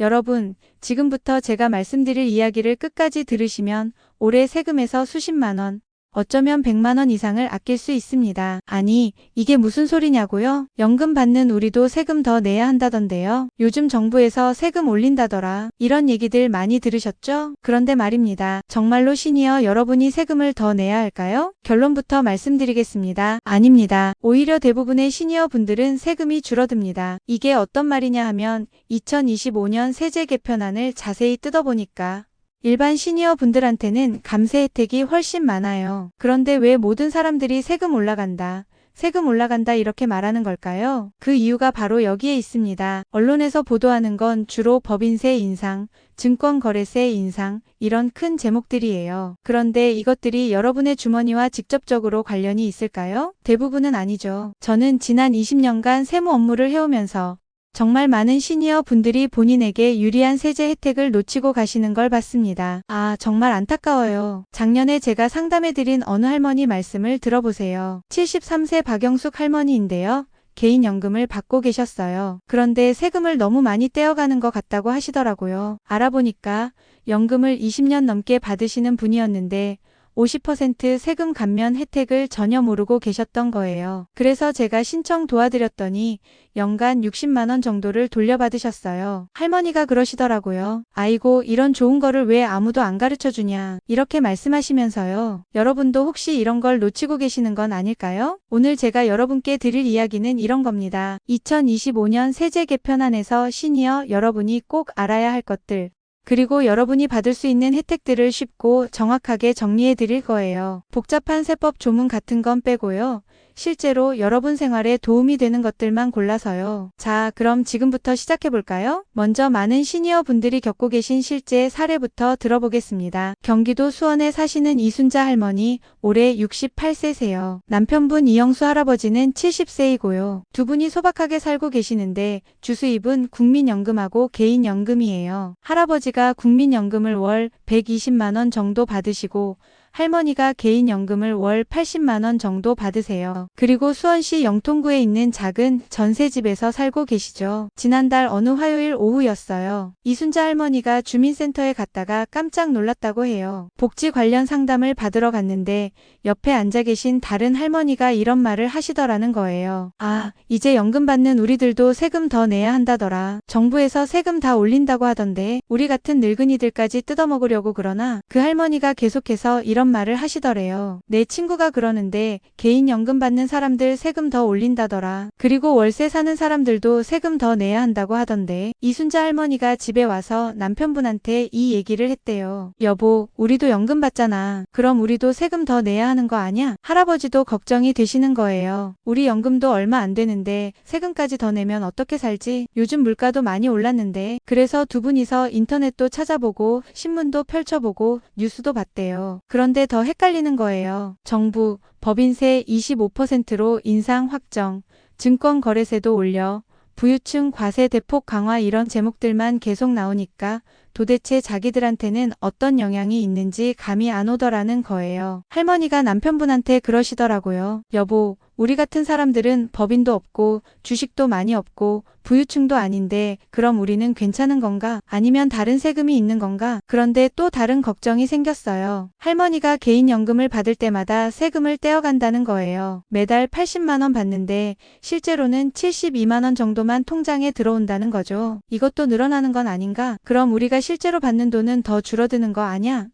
여러분, 지금부터 제가 말씀드릴 이야기를 끝까지 들으시면 올해 세금에서 수십만 원, 어쩌면 100만 원 이상을 아낄 수 있습니다. 아니, 이게 무슨 소리냐고요? 연금 받는 우리도 세금 더 내야 한다던데요. 요즘 정부에서 세금 올린다더라. 이런 얘기들 많이 들으셨죠? 그런데 말입니다. 정말로 시니어 여러분이 세금을 더 내야 할까요? 결론부터 말씀드리겠습니다. 아닙니다. 오히려 대부분의 시니어 분들은 세금이 줄어듭니다. 이게 어떤 말이냐 하면 2025년 세제 개편안을 자세히 뜯어보니까 일반 시니어 분들한테는 감세 혜택이 훨씬 많아요. 그런데 왜 모든 사람들이 세금 올라간다, 세금 올라간다 이렇게 말하는 걸까요? 그 이유가 바로 여기에 있습니다. 언론에서 보도하는 건 주로 법인세 인상, 증권거래세 인상, 이런 큰 제목들이에요. 그런데 이것들이 여러분의 주머니와 직접적으로 관련이 있을까요? 대부분은 아니죠. 저는 지난 20년간 세무 업무를 해오면서 정말 많은 시니어 분들이 본인에게 유리한 세제 혜택을 놓치고 가시는 걸 봤습니다. 아, 정말 안타까워요. 작년에 제가 상담해드린 어느 할머니 말씀을 들어보세요. 73세 박영숙 할머니인데요. 개인연금을 받고 계셨어요. 그런데 세금을 너무 많이 떼어가는 것 같다고 하시더라고요. 알아보니까 연금을 20년 넘게 받으시는 분이었는데 50% 세금 감면 혜택을 전혀 모르고 계셨던 거예요. 그래서 제가 신청 도와드렸더니 연간 60만원 정도를 돌려받으셨어요. 할머니가 그러시더라고요. 아이고, 이런 좋은 거를 왜 아무도 안 가르쳐 주냐. 이렇게 말씀하시면서요. 여러분도 혹시 이런 걸 놓치고 계시는 건 아닐까요? 오늘 제가 여러분께 드릴 이야기는 이런 겁니다. 2025년 세제 개편안에서 시니어 여러분이 꼭 알아야 할 것들, 그리고 여러분이 받을 수 있는 혜택들을 쉽고 정확하게 정리해 드릴 거예요. 복잡한 세법 조문 같은 건 빼고요. 실제로 여러분 생활에 도움이 되는 것들만 골라서요. 자, 그럼 지금부터 시작해 볼까요? 먼저 많은 시니어 분들이 겪고 계신 실제 사례부터 들어보겠습니다. 경기도 수원에 사시는 이순자 할머니, 올해 68세세요. 남편분 이영수 할아버지는 70세이고요. 두 분이 소박하게 살고 계시는데 주수입은 국민연금하고 개인연금이에요. 할아버지가 국민연금을 월 120만원 정도 받으시고 할머니가 개인연금을 월 80만원 정도 받으세요. 그리고 수원시 영통구에 있는 작은 전세집에서 살고 계시죠. 지난달 어느 화요일 오후였어요. 이순자 할머니가 주민센터에 갔다가 깜짝 놀랐다고 해요. 복지 관련 상담을 받으러 갔는데 옆에 앉아 계신 다른 할머니가 이런 말을 하시더라는 거예요. 아, 이제 연금 받는 우리들도 세금 더 내야 한다더라. 정부에서 세금 다 올린다고 하던데 우리 같은 늙은이들까지 뜯어먹으려고 그러나 그 할머니가 계속해서 이런 말을 하시더래요. 내 친구가 그러는데 개인연금 받는 사람들 세금 더 올린다더라. 그리고 월세 사는 사람들도 세금 더 내야 한다고 하던데 이순자 할머니가 집에 와서 남편분한테 이 얘기를 했대요. 여보, 우리도 연금 받잖아. 그럼 우리도 세금 더 내야 하는 거 아냐? 할아버지도 걱정이 되시는 거예요. 우리 연금도 얼마 안 되는데 세금까지 더 내면 어떻게 살지? 요즘 물가도 많이 올랐는데 그래서 두 분이서 인터넷도 찾아보고 신문도 펼쳐보고 뉴스도 봤대요. 그런 데 더 헷갈리는 거예요. 정부, 법인세 25%로 인상 확정, 증권 거래세도 올려, 부유층 과세 대폭 강화 이런 제목들만 계속 나오니까 도대체 자기들한테는 어떤 영향이 있는지 감이 안 오더라는 거예요. 할머니가 남편분한테 그러시더라고요. 여보, 우리 같은 사람들은 법인도 없고 주식도 많이 없고 부유층도 아닌데 그럼 우리는 괜찮은 건가? 아니면 다른 세금이 있는 건가? 그런데 또 다른 걱정이 생겼어요. 할머니가 개인연금을 받을 때마다 세금을 떼어간다는 거예요. 매달 80만원 받는데 실제로는 72만원 정도만 통장에 들어온다는 거죠. 이것도 늘어나는 건 아닌가? 그럼 우리가 실제로 받는 돈은 더 줄어드는 거 아냐?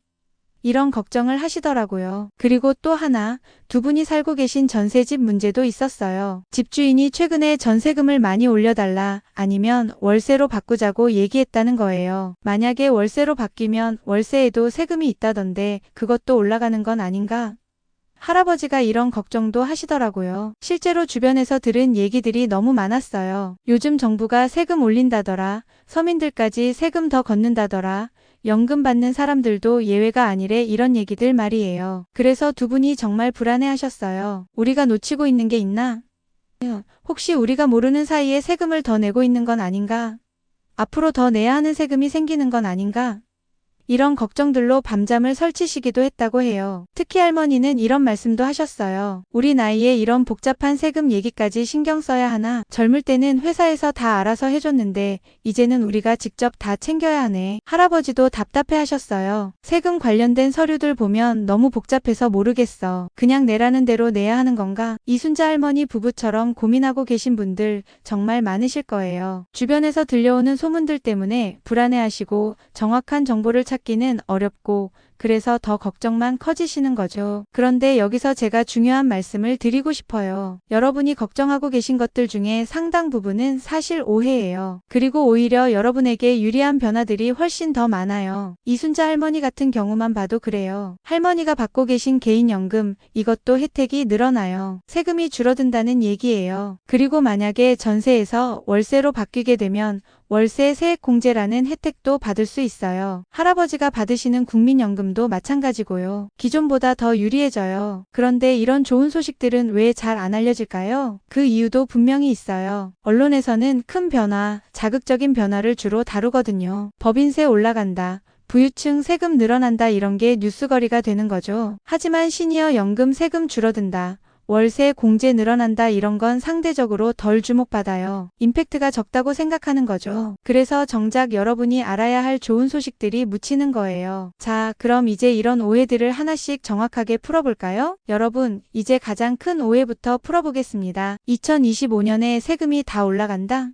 이런 걱정을 하시더라고요. 그리고 또 하나, 두 분이 살고 계신 전세집 문제도 있었어요. 집주인이 최근에 전세금을 많이 올려달라 아니면 월세로 바꾸자고 얘기했다는 거예요. 만약에 월세로 바뀌면 월세에도 세금이 있다던데 그것도 올라가는 건 아닌가? 할아버지가 이런 걱정도 하시더라고요. 실제로 주변에서 들은 얘기들이 너무 많았어요. 요즘 정부가 세금 올린다더라. 서민들까지 세금 더 걷는다더라. 연금 받는 사람들도 예외가 아니래 이런 얘기들 말이에요. 그래서 두 분이 정말 불안해 하셨어요. 우리가 놓치고 있는 게 있나? 혹시 우리가 모르는 사이에 세금을 더 내고 있는 건 아닌가? 앞으로 더 내야 하는 세금이 생기는 건 아닌가? 이런 걱정들로 밤잠을 설치시기도 했다고 해요. 특히 할머니는 이런 말씀도 하셨어요. 우리 나이에 이런 복잡한 세금 얘기까지 신경 써야 하나? 젊을 때는 회사에서 다 알아서 해줬는데 이제는 우리가 직접 다 챙겨야 하네. 할아버지도 답답해 하셨어요. 세금 관련된 서류들 보면 너무 복잡해서 모르겠어. 그냥 내라는 대로 내야 하는 건가? 이순자 할머니 부부처럼 고민하고 계신 분들 정말 많으실 거예요. 주변에서 들려오는 소문들 때문에 불안해하시고 정확한 정보를 찾 기는 어렵고 그래서 더 걱정만 커지시는 거죠. 그런데 여기서 제가 중요한 말씀을 드리고 싶어요. 여러분이 걱정하고 계신 것들 중에 상당 부분은 사실 오해예요. 그리고 오히려 여러분에게 유리한 변화들이 훨씬 더 많아요. 이순자 할머니 같은 경우만 봐도 그래요. 할머니가 받고 계신 개인연금, 이것도 혜택이 늘어나요. 세금이 줄어든다는 얘기예요. 그리고 만약에 전세에서 월세로 바뀌게 되면 월세 세액 공제라는 혜택도 받을 수 있어요. 할아버지가 받으시는 국민연금 도 마찬가지고요. 기존보다 더 유리해져요. 그런데 이런 좋은 소식들은 왜 잘 안 알려질까요? 그 이유도 분명히 있어요. 언론에서는 큰 변화, 자극적인 변화를 주로 다루거든요. 법인세 올라간다. 부유층 세금 늘어난다 이런 게 뉴스거리가 되는 거죠. 하지만 시니어 연금 세금 줄어든다. 월세 공제 늘어난다 이런 건 상대적으로 덜 주목받아요. 임팩트가 적다고 생각하는 거죠. 그래서 정작 여러분이 알아야 할 좋은 소식들이 묻히는 거예요. 자, 그럼 이제 이런 오해들을 하나씩 정확하게 풀어볼까요? 여러분, 이제 가장 큰 오해부터 풀어보겠습니다. 2025년에 세금이 다 올라간다?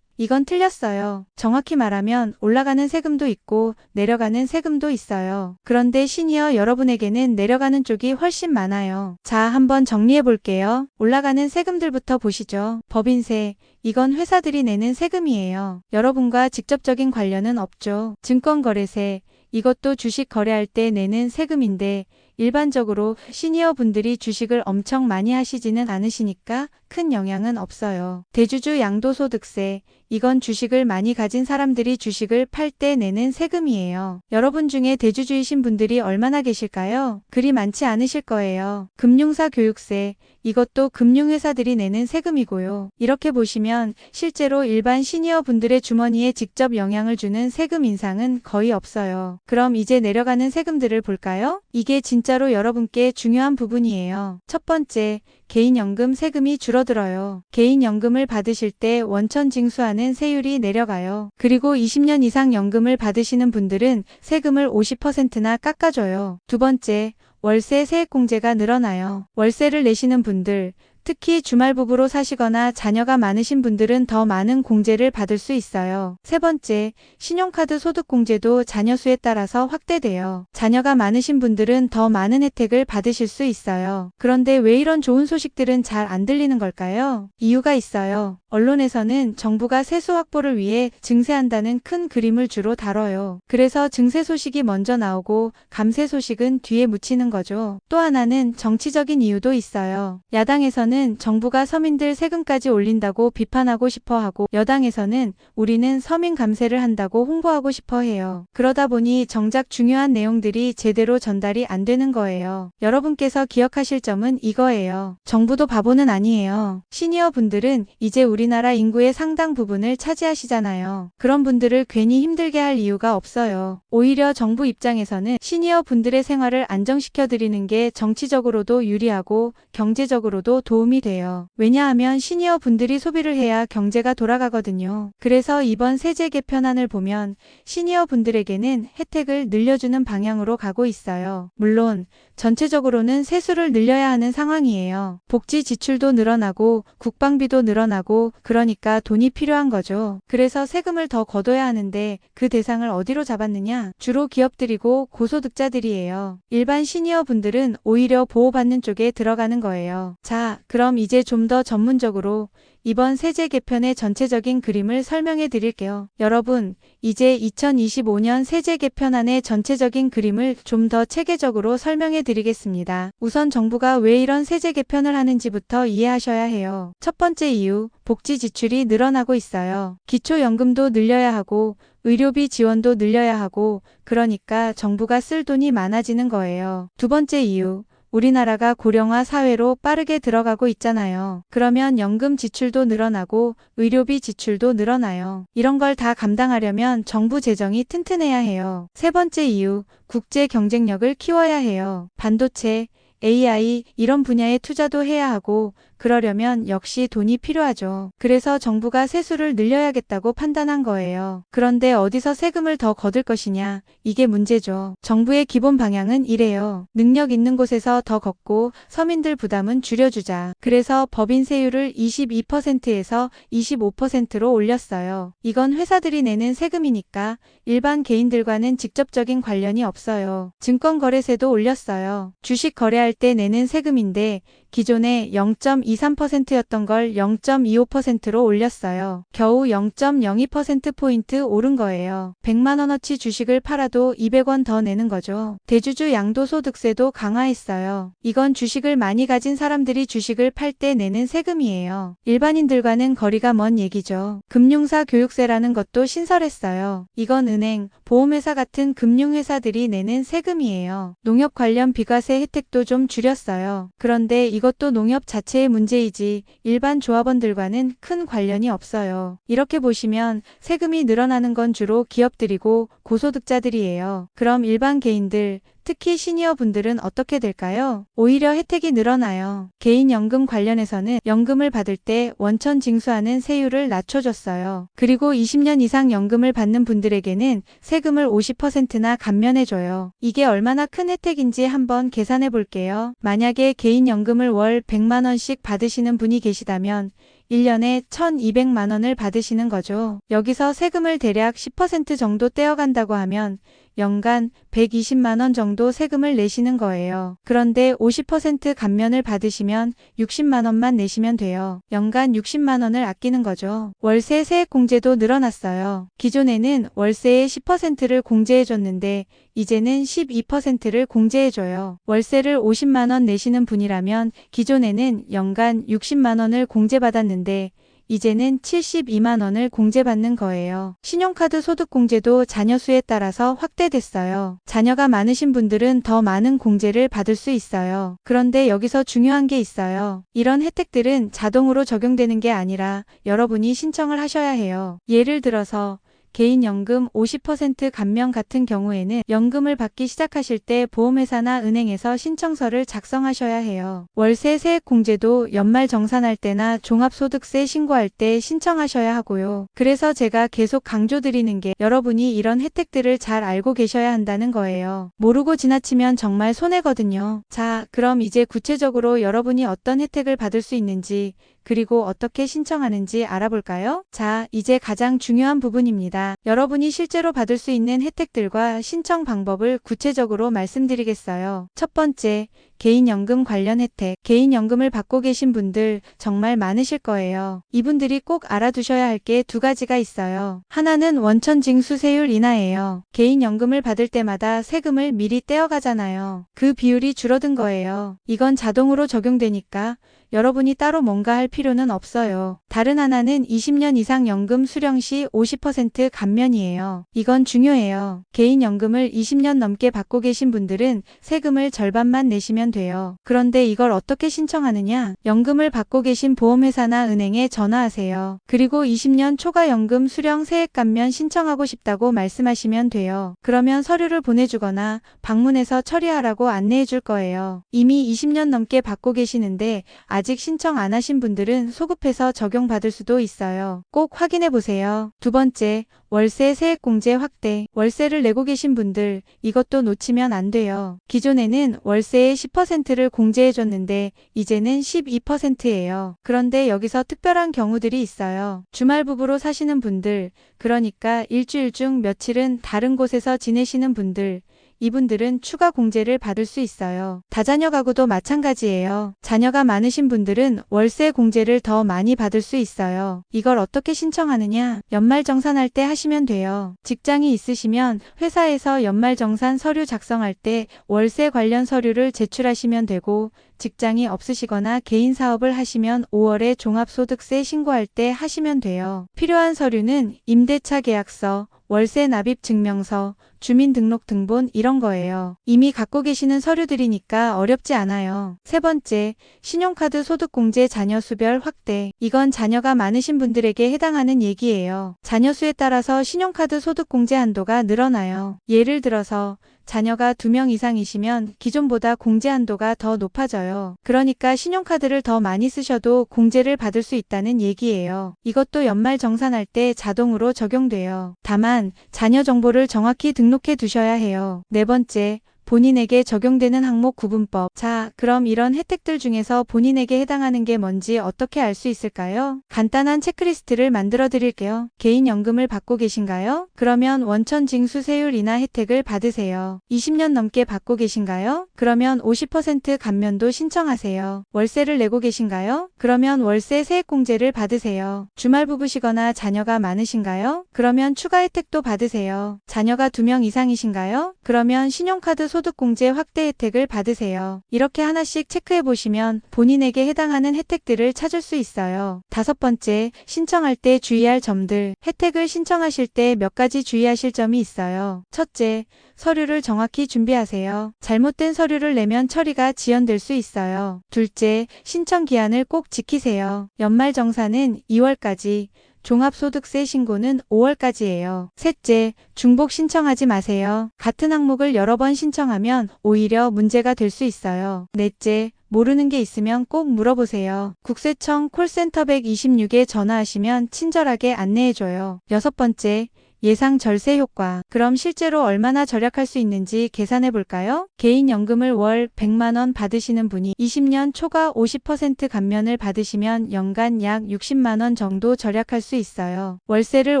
이건 틀렸어요. 정확히 말하면 올라가는 세금도 있고 내려가는 세금도 있어요. 그런데 시니어 여러분에게는 내려가는 쪽이 훨씬 많아요. 자, 한번 정리해 볼게요. 올라가는 세금들부터 보시죠. 법인세. 이건 회사들이 내는 세금이에요. 여러분과 직접적인 관련은 없죠. 증권거래세. 이것도 주식 거래할 때 내는 세금인데 일반적으로 시니어 분들이 주식을 엄청 많이 하시지는 않으시니까 큰 영향은 없어요. 대주주 양도소득세. 이건 주식을 많이 가진 사람들이 주식을 팔 때 내는 세금이에요. 여러분 중에 대주주이신 분들이 얼마나 계실까요? 그리 많지 않으실 거예요. 금융사 교육세. 이것도 금융회사들이 내는 세금이고요. 이렇게 보시면 실제로 일반 시니어 분들의 주머니에 직접 영향을 주는 세금 인상은 거의 없어요. 그럼 이제 내려가는 세금들을 볼까요? 이게 진짜 로 여러분께 중요한 부분이에요. 첫 번째, 개인연금 세금이 줄어들어요. 개인연금을 받으실 때 원천 징수하는 세율이 내려가요. 그리고 20년 이상 연금을 받으시는 분들은 세금을 50%나 깎아줘요. 두 번째, 월세 세액 공제가 늘어나요. 월세를 내시는 분들, 특히 주말 부부로 사시거나 자녀가 많으신 분들은 더 많은 공제를 받을 수 있어요. 세 번째, 신용카드 소득 공제도 자녀 수에 따라서 확대돼요. 자녀가 많으신 분들은 더 많은 혜택을 받으실 수 있어요. 그런데 왜 이런 좋은 소식들은 잘 안 들리는 걸까요? 이유가 있어요. 언론에서는 정부가 세수 확보를 위해 증세한다는 큰 그림을 주로 다뤄요. 그래서 증세 소식이 먼저 나오고 감세 소식은 뒤에 묻히는 거죠. 또 하나는 정치적인 이유도 있어요. 야당에서는 정부가 서민들 세금까지 올린다고 비판하고 싶어 하고 여당에서는 우리는 서민 감세를 한다고 홍보하고 싶어 해요. 그러다 보니 정작 중요한 내용들이 제대로 전달이 안 되는 거예요. 여러분께서 기억하실 점은 이거예요. 정부도 바보는 아니에요. 시니어 분들은 이제 우리나라 인구의 상당 부분을 차지하시잖아요. 그런 분들을 괜히 힘들게 할 이유가 없어요. 오히려 정부 입장에서는 시니어 분들의 생활을 안정시켜 드리는 게 정치적으로도 유리하고 경제적으로도 도움이 돼요. 왜냐하면 시니어 분들이 소비를 해야 경제가 돌아가거든요. 그래서 이번 세제 개편안을 보면 시니어 분들에게는 혜택을 늘려주는 방향으로 가고 있어요. 물론 전체적으로는 세수를 늘려야 하는 상황이에요. 복지 지출도 늘어나고 국방비도 늘어나고 그러니까 돈이 필요한 거죠. 그래서 세금을 더 걷어야 하는데 그 대상을 어디로 잡았느냐? 주로 기업들이고 고소득자들이에요. 일반 시니어 분들은 오히려 보호받는 쪽에 들어가는 거예요. 자, 그럼 이제 좀 더 전문적으로 이번 세제 개편의 전체적인 그림을 설명해 드릴게요. 여러분, 이제 2025년 세제 개편안의 전체적인 그림을 좀 더 체계적으로 설명해 드리겠습니다. 우선 정부가 왜 이런 세제 개편을 하는지부터 이해하셔야 해요. 첫 번째 이유, 복지 지출이 늘어나고 있어요. 기초연금도 늘려야 하고, 의료비 지원도 늘려야 하고, 그러니까 정부가 쓸 돈이 많아지는 거예요. 두 번째 이유, 우리나라가 고령화 사회로 빠르게 들어가고 있잖아요. 그러면 연금 지출도 늘어나고 의료비 지출도 늘어나요. 이런 걸 다 감당하려면 정부 재정이 튼튼해야 해요. 세 번째 이유, 국제 경쟁력을 키워야 해요. 반도체, AI 이런 분야에 투자도 해야 하고 그러려면 역시 돈이 필요하죠. 그래서 정부가 세수를 늘려야겠다고 판단한 거예요. 그런데 어디서 세금을 더 거둘 것이냐? 이게 문제죠. 정부의 기본 방향은 이래요. 능력 있는 곳에서 더 걷고 서민들 부담은 줄여주자. 그래서 법인 세율을 22%에서 25%로 올렸어요. 이건 회사들이 내는 세금이니까 일반 개인들과는 직접적인 관련이 없어요. 증권거래세도 올렸어요. 주식 거래할 때 내는 세금인데 기존에 0.23%였던 걸 0.25%로 올렸어요. 겨우 0.02%포인트 오른 거예요. 100만원어치 주식을 팔아도 200원 더 내는 거죠. 대주주 양도소득세도 강화했어요. 이건 주식을 많이 가진 사람들이 주식을 팔 때 내는 세금이에요. 일반인들과는 거리가 먼 얘기죠. 금융사 교육세라는 것도 신설했어요. 이건 은행, 보험회사 같은 금융회사들이 내는 세금이에요. 농협 관련 비과세 혜택도 좀 줄였어요. 그런데 이것도 농협 자체의 문제이지 일반 조합원들과는 큰 관련이 없어요. 이렇게 보시면 세금이 늘어나는 건 주로 기업들이고 고소득자들이에요. 그럼 일반 개인들, 특히 시니어 분들은 어떻게 될까요? 오히려 혜택이 늘어나요. 개인연금 관련해서는 연금을 받을 때 원천 징수하는 세율을 낮춰줬어요. 그리고 20년 이상 연금을 받는 분들에게는 세금을 50%나 감면해줘요. 이게 얼마나 큰 혜택인지 한번 계산해 볼게요. 만약에 개인연금을 월 100만원씩 받으시는 분이 계시다면 1년에 1200만 원을 받으시는 거죠. 여기서 세금을 대략 10% 정도 떼어간다고 하면 연간 120만 원 정도 세금을 내시는 거예요. 그런데 50% 감면을 받으시면 60만 원만 내시면 돼요. 연간 60만 원을 아끼는 거죠. 월세 세액 공제도 늘어났어요. 기존에는 월세의 10%를 공제해줬는데 이제는 12%를 공제해줘요. 월세를 50만 원 내시는 분이라면 기존에는 연간 60만 원을 공제받았는데 이제는 72만 원을 공제받는 거예요. 신용카드 소득 공제도 자녀 수에 따라서 확대됐어요. 자녀가 많으신 분들은 더 많은 공제를 받을 수 있어요. 그런데 여기서 중요한 게 있어요. 이런 혜택들은 자동으로 적용되는 게 아니라 여러분이 신청을 하셔야 해요. 예를 들어서 개인연금 50% 감면 같은 경우에는 연금을 받기 시작하실 때 보험회사나 은행에서 신청서를 작성하셔야 해요. 월세 세액 공제도 연말 정산할 때나 종합소득세 신고할 때 신청하셔야 하고요. 그래서 제가 계속 강조드리는 게 여러분이 이런 혜택들을 잘 알고 계셔야 한다는 거예요. 모르고 지나치면 정말 손해거든요. 자, 그럼 이제 구체적으로 여러분이 어떤 혜택을 받을 수 있는지 그리고 어떻게 신청하는지 알아볼까요? 자, 이제 가장 중요한 부분입니다. 여러분이 실제로 받을 수 있는 혜택들과 신청 방법을 구체적으로 말씀드리겠어요. 첫 번째, 개인연금 관련 혜택. 개인연금을 받고 계신 분들 정말 많으실 거예요. 이분들이 꼭 알아두셔야 할 게 두 가지가 있어요. 하나는 원천 징수세율 인하예요. 개인연금을 받을 때마다 세금을 미리 떼어가잖아요. 그 비율이 줄어든 거예요. 이건 자동으로 적용되니까 여러분이 따로 뭔가 할 필요는 없어요. 다른 하나는 20년 이상 연금 수령 시 50% 감면이에요. 이건 중요해요. 개인연금을 20년 넘게 받고 계신 분들은 세금을 절반만 내시면 돼요. 그런데 이걸 어떻게 신청하느냐? 연금을 받고 계신 보험회사나 은행에 전화하세요. 그리고 20년 초과 연금 수령 세액 감면 신청하고 싶다고 말씀하시면 돼요. 그러면 서류를 보내주거나 방문해서 처리하라고 안내해 줄 거예요. 이미 20년 넘게 받고 계시는데 아직 신청 안 하신 분들은 소급해서 적용받을 수도 있어요. 꼭 확인해 보세요. 두 번째, 월세 세액 공제 확대. 월세를 내고 계신 분들, 이것도 놓치면 안 돼요. 기존에는 월세의 10%를 공제해 줬는데, 이제는 12%예요. 그런데 여기서 특별한 경우들이 있어요. 주말 부부로 사시는 분들, 그러니까 일주일 중 며칠은 다른 곳에서 지내시는 분들, 이분들은 추가 공제를 받을 수 있어요. 다자녀 가구도 마찬가지예요. 자녀가 많으신 분들은 월세 공제를 더 많이 받을 수 있어요. 이걸 어떻게 신청하느냐? 연말정산할 때 하시면 돼요. 직장이 있으시면 회사에서 연말정산 서류 작성할 때 월세 관련 서류를 제출하시면 되고 직장이 없으시거나 개인 사업을 하시면 5월에 종합소득세 신고할 때 하시면 돼요. 필요한 서류는 임대차 계약서, 월세 납입 증명서, 주민등록 등본 이런 거예요. 이미 갖고 계시는 서류들이니까 어렵지 않아요. 세 번째, 신용카드 소득공제 자녀 수별 확대. 이건 자녀가 많으신 분들에게 해당하는 얘기예요. 자녀 수에 따라서 신용카드 소득공제 한도가 늘어나요. 예를 들어서 자녀가 2명 이상이시면 기존보다 공제 한도가 더 높아져요. 그러니까 신용카드를 더 많이 쓰셔도 공제를 받을 수 있다는 얘기예요. 이것도 연말 정산할 때 자동으로 적용돼요. 다만 자녀 정보를 정확히 등록해 두셔야 해요. 네 번째, 본인에게 적용되는 항목 구분법. 자, 그럼 이런 혜택들 중에서 본인에게 해당하는 게 뭔지 어떻게 알 수 있을까요? 간단한 체크리스트를 만들어 드릴게요. 개인연금을 받고 계신가요? 그러면 원천 징수 세율이나 혜택을 받으세요. 20년 넘게 받고 계신가요? 그러면 50% 감면도 신청하세요. 월세를 내고 계신가요? 그러면 월세 세액공제를 받으세요. 주말 부부시거나 자녀가 많으신가요? 그러면 추가 혜택도 받으세요. 자녀가 2명 이상이신가요? 그러면 신용카드 소득공제 확대 혜택을 받으세요. 이렇게 하나씩 체크해 보시면 본인에게 해당하는 혜택들을 찾을 수 있어요. 다섯 번째, 신청할 때 주의할 점들. 혜택을 신청하실 때 몇 가지 주의하실 점이 있어요. 첫째, 서류를 정확히 준비하세요. 잘못된 서류를 내면 처리가 지연될 수 있어요. 둘째, 신청 기한을 꼭 지키세요. 연말정산은 2월까지, 종합소득세 신고는 5월까지예요. 셋째, 중복 신청하지 마세요. 같은 항목을 여러 번 신청하면 오히려 문제가 될 수 있어요. 넷째, 모르는 게 있으면 꼭 물어보세요. 국세청 콜센터 126에 전화하시면 친절하게 안내해줘요. 여섯 번째, 예상 절세 효과. 그럼 실제로 얼마나 절약할 수 있는지 계산해 볼까요? 개인연금을 월 100만원 받으시는 분이 20년 초과 50% 감면을 받으시면 연간 약 60만원 정도 절약할 수 있어요. 월세를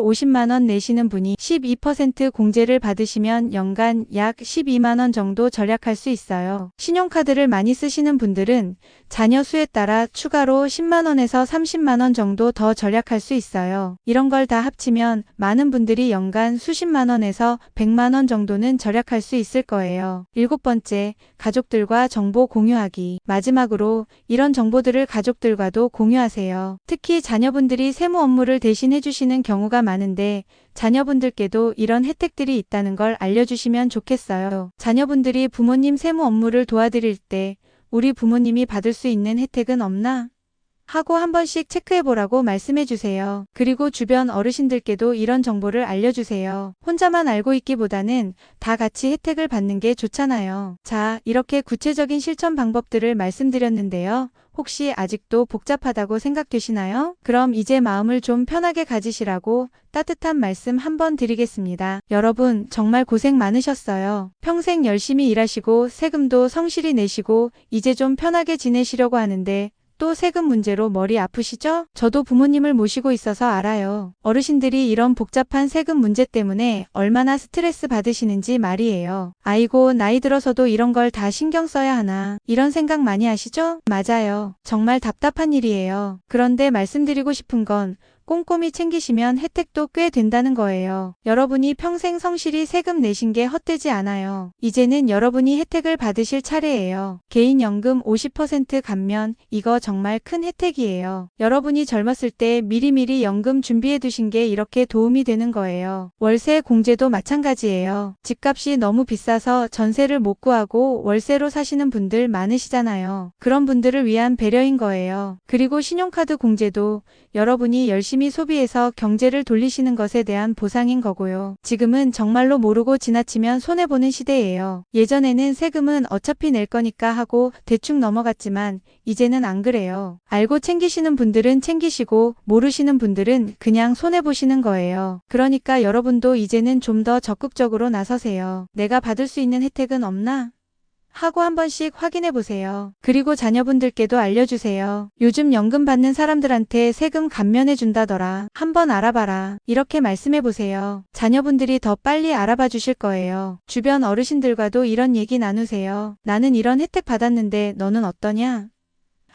50만원 내시는 분이 12% 공제를 받으시면 연간 약 12만원 정도 절약할 수 있어요. 신용카드를 많이 쓰시는 분들은 자녀 수에 따라 추가로 10만원에서 30만원 정도 더 절약할 수 있어요. 이런 걸 다 합치면 많은 분들이 연간 수십만 원에서 100만 원 정도는 절약할 수 있을 거예요. 일곱 번째, 가족들과 정보 공유하기. 마지막으로 이런 정보들을 가족들과도 공유하세요. 특히 자녀분들이 세무 업무를 대신 해 주시는 경우가 많은데 자녀분들께도 이런 혜택들이 있다는 걸 알려주시면 좋겠어요. 자녀분들이 부모님 세무 업무를 도와드릴 때 우리 부모님이 받을 수 있는 혜택은 없나? 하고 한 번씩 체크해보라고 말씀해주세요. 그리고 주변 어르신들께도 이런 정보를 알려주세요. 혼자만 알고 있기보다는 다 같이 혜택을 받는 게 좋잖아요. 자, 이렇게 구체적인 실천 방법들을 말씀드렸는데요. 혹시 아직도 복잡하다고 생각되시나요? 그럼 이제 마음을 좀 편하게 가지시라고 따뜻한 말씀 한번 드리겠습니다. 여러분, 정말 고생 많으셨어요. 평생 열심히 일하시고 세금도 성실히 내시고 이제 좀 편하게 지내시려고 하는데 또 세금 문제로 머리 아프시죠? 저도 부모님을 모시고 있어서 알아요. 어르신들이 이런 복잡한 세금 문제 때문에 얼마나 스트레스 받으시는지 말이에요. 아이고, 나이 들어서도 이런 걸 다 신경 써야 하나. 이런 생각 많이 하시죠? 맞아요. 정말 답답한 일이에요. 그런데 말씀드리고 싶은 건 꼼꼼히 챙기시면 혜택도 꽤 된다는 거예요. 여러분이 평생 성실히 세금 내신 게 헛되지 않아요. 이제는 여러분이 혜택을 받으실 차례예요. 개인연금 50% 감면, 이거 정말 큰 혜택이에요. 여러분이 젊었을 때 미리미리 연금 준비해 두신 게 이렇게 도움이 되는 거예요. 월세 공제도 마찬가지예요. 집값이 너무 비싸서 전세를 못 구하고 월세로 사시는 분들 많으시잖아요. 그런 분들을 위한 배려인 거예요. 그리고 신용카드 공제도 여러분이 열심히 소비해서 경제를 돌리시는 것에 대한 보상인 거고요. 지금은 정말로 모르고 지나치면 손해보는 시대예요. 예전에는 세금은 어차피 낼 거니까 하고 대충 넘어갔지만 이제는 안 그래요. 알고 챙기시는 분들은 챙기시고 모르시는 분들은 그냥 손해보시는 거예요. 그러니까 여러분도 이제는 좀 더 적극적으로 나서세요. 내가 받을 수 있는 혜택은 없나? 하고 한 번씩 확인해 보세요. 그리고 자녀분들께도 알려주세요. 요즘 연금 받는 사람들한테 세금 감면해 준다더라. 한번 알아봐라. 이렇게 말씀해 보세요. 자녀분들이 더 빨리 알아봐 주실 거예요. 주변 어르신들과도 이런 얘기 나누세요. 나는 이런 혜택 받았는데 너는 어떠냐?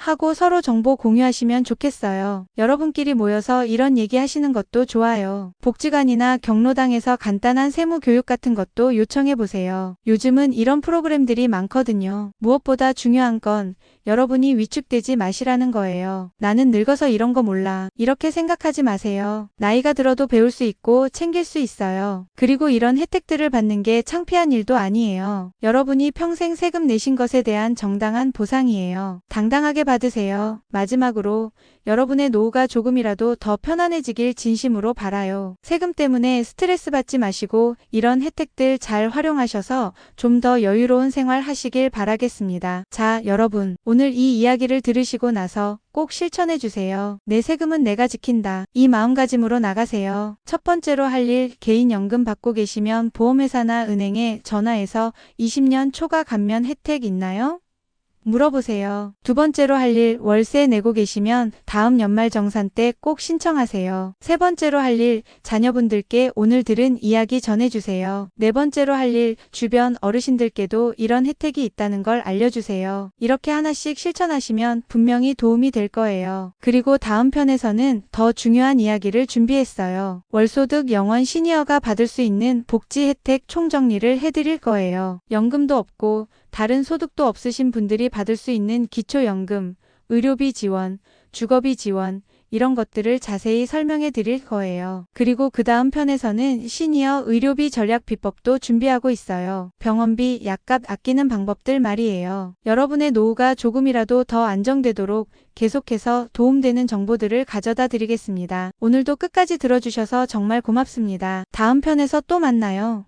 하고 서로 정보 공유하시면 좋겠어요. 여러분끼리 모여서 이런 얘기 하시는 것도 좋아요. 복지관이나 경로당에서 간단한 세무 교육 같은 것도 요청해 보세요. 요즘은 이런 프로그램들이 많거든요. 무엇보다 중요한 건 여러분이 위축되지 마시라는 거예요. 나는 늙어서 이런 거 몰라. 이렇게 생각하지 마세요. 나이가 들어도 배울 수 있고 챙길 수 있어요. 그리고 이런 혜택들을 받는 게 창피한 일도 아니에요. 여러분이 평생 세금 내신 것에 대한 정당한 보상이에요. 당당하게 받으세요. 마지막으로 여러분의 노후가 조금이라도 더 편안해지길 진심으로 바라요. 세금 때문에 스트레스 받지 마시고 이런 혜택들 잘 활용하셔서 좀 더 여유로운 생활 하시길 바라겠습니다. 자, 여러분. 오늘 이 이야기를 들으시고 나서 꼭 실천해 주세요. 내 세금은 내가 지킨다. 이 마음가짐으로 나가세요. 첫 번째로 할 일 개인연금 받고 계시면 보험회사나 은행에 전화해서 20년 초과 감면 혜택 있나요? 물어보세요. 두 번째로 할 일 월세 내고 계시면 다음 연말정산 때 꼭 신청하세요. 세 번째로 할 일 자녀분들께 오늘 들은 이야기 전해주세요. 네 번째로 할 일 주변 어르신들께도 이런 혜택이 있다는 걸 알려주세요. 이렇게 하나씩 실천하시면 분명히 도움이 될 거예요. 그리고 다음 편에서는 더 중요한 이야기를 준비했어요. 월소득 영원 시니어가 받을 수 있는 복지 혜택 총정리를 해드릴 거예요. 연금도 없고 다른 소득도 없으신 분들이 받을 수 있는 기초연금, 의료비 지원, 주거비 지원, 이런 것들을 자세히 설명해 드릴 거예요. 그리고 그 다음 편에서는 시니어 의료비 전략 비법도 준비하고 있어요. 병원비, 약값 아끼는 방법들 말이에요. 여러분의 노후가 조금이라도 더 안정되도록 계속해서 도움되는 정보들을 가져다 드리겠습니다. 오늘도 끝까지 들어주셔서 정말 고맙습니다. 다음 편에서 또 만나요.